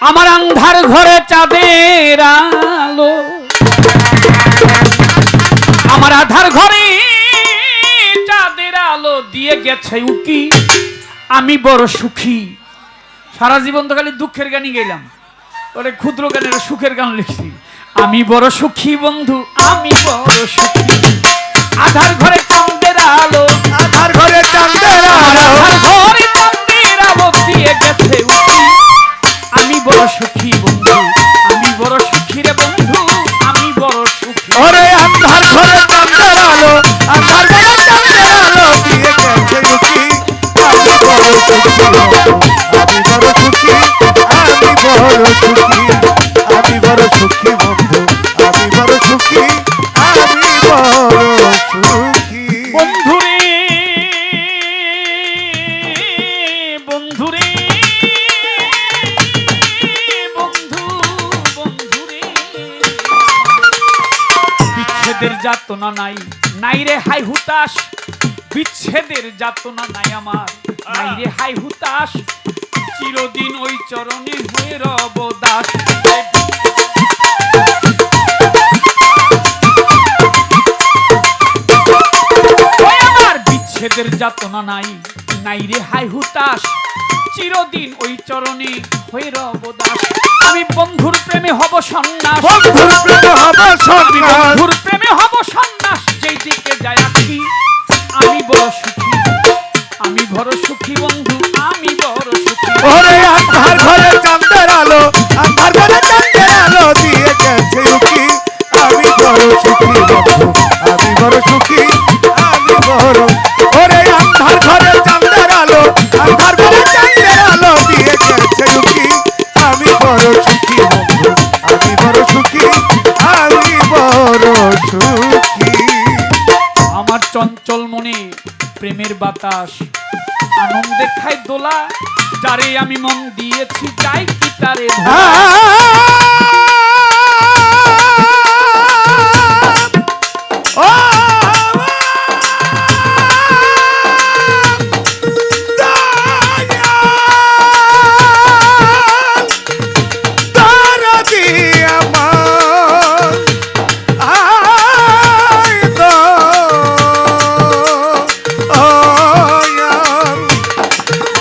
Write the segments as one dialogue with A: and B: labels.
A: আমার আন্ধার ঘরে চাঁদের আলো। আমার আধার ঘরে চাঁদের আলো দিয়ে গেছে উকি। আমি বড় সুখী। সারা জীবন তো খালি দুঃখের গানই গেলাম ওরে ক্ষুদ্র গানের সুখের গান লিখছি। আমি বড় সুখী বন্ধু, আমি বড় সুখী। আধার ঘরে বিচ্ছেদের যাতনা নাই। নাই রে হাই হুতাশ বিচ্ছেদের যাতনা নাই আমার। নাই রে হাই হুতাশ চিরদিন ওই চরণে হয়ে রব দাস। বিচ্ছেদের যাতনা নাই। নাই রে হাই হুতাশ চিরদিন ওই চরণে হয়ে রব দাস। আমি বন্ধুর প্রেমে হব সন্ন্যাস।
B: বন্ধুর প্রেমে হবে সন্ন্যাস।
A: চঞ্চল মনে প্রেমের বাতাস। আনন্দে খাই দোলা যারে আমি মন দিয়েছি যাই কি তারে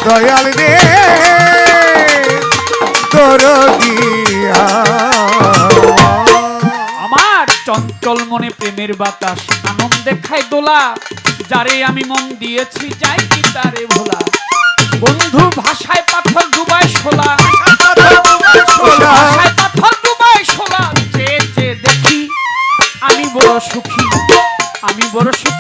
B: দয়াল রে। তোর
A: আমার চঞ্চল মনে প্রেমের বাতাস আনন্দে খাই দোলা যারে আমি মন দিয়েছি যাই কি তারে ভোলা। বন্ধু ভাষায় পাথর ডুবাই শোলা। ভাষায় পাথর ডুবাই শোলা। চেয়ে চেয়ে দেখি আমি বড় সুখী আমি বড় সুখী।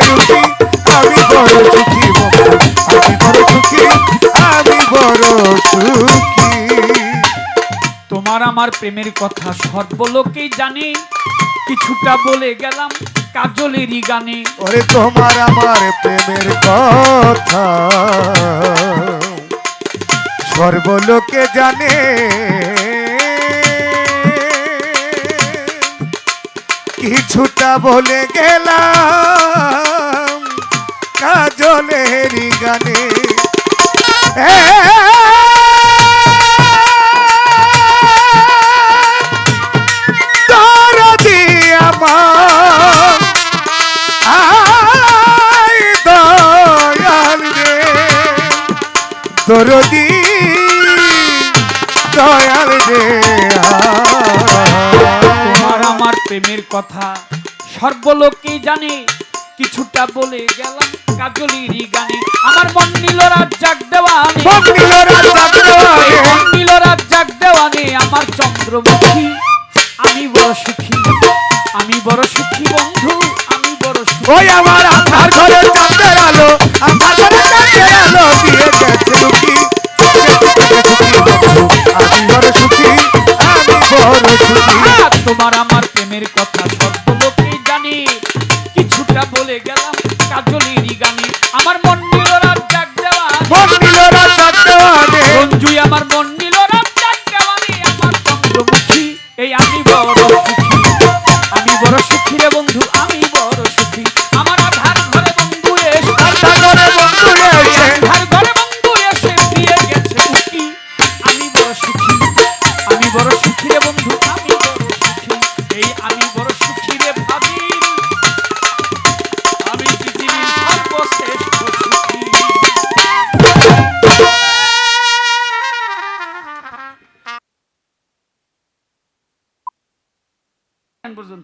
B: দিয়ে আমি বড় সুখী আমি বড় সুখী আমি বড় সুখী।
A: তোমার আমার প্রেমের কথা সর্বলোকেই জানে কিছুটা বলে গেলাম কাজলেরই গানে।
B: ওরে তোমার আমার প্রেমের কথা সর্বলোকে জানে। কিছুটা বলে গেলাম দরদি দয়াল রে।
A: তোমার আমার প্রেমের কথা সর্বলোকেই জানে কিছুটা বলে গেলাম। কাজলির গানে। আমার মন নিল রাজ্জাক দেওয়ানে মন নিল রাজ্জাক দেওয়ানে মন আমার চন্দ্রমুখী। আমি বড় সুখী। আমি বড় সুখী বন্ধু। আমি বড় সুখী।
B: ওই আমার আধার ঘরে চাঁদের আলো। আধার ঘরে চাঁদের আলো দিয়ে গেছে
A: রুখি। আমি বড় সুখী। আমি বড় সুখী। তোমার আমার
B: প্রেমের
A: কথা সর্বলোকে জানি। কিছুটা বলে গেলাম কাজলি আমি সুখী পর্যন্ত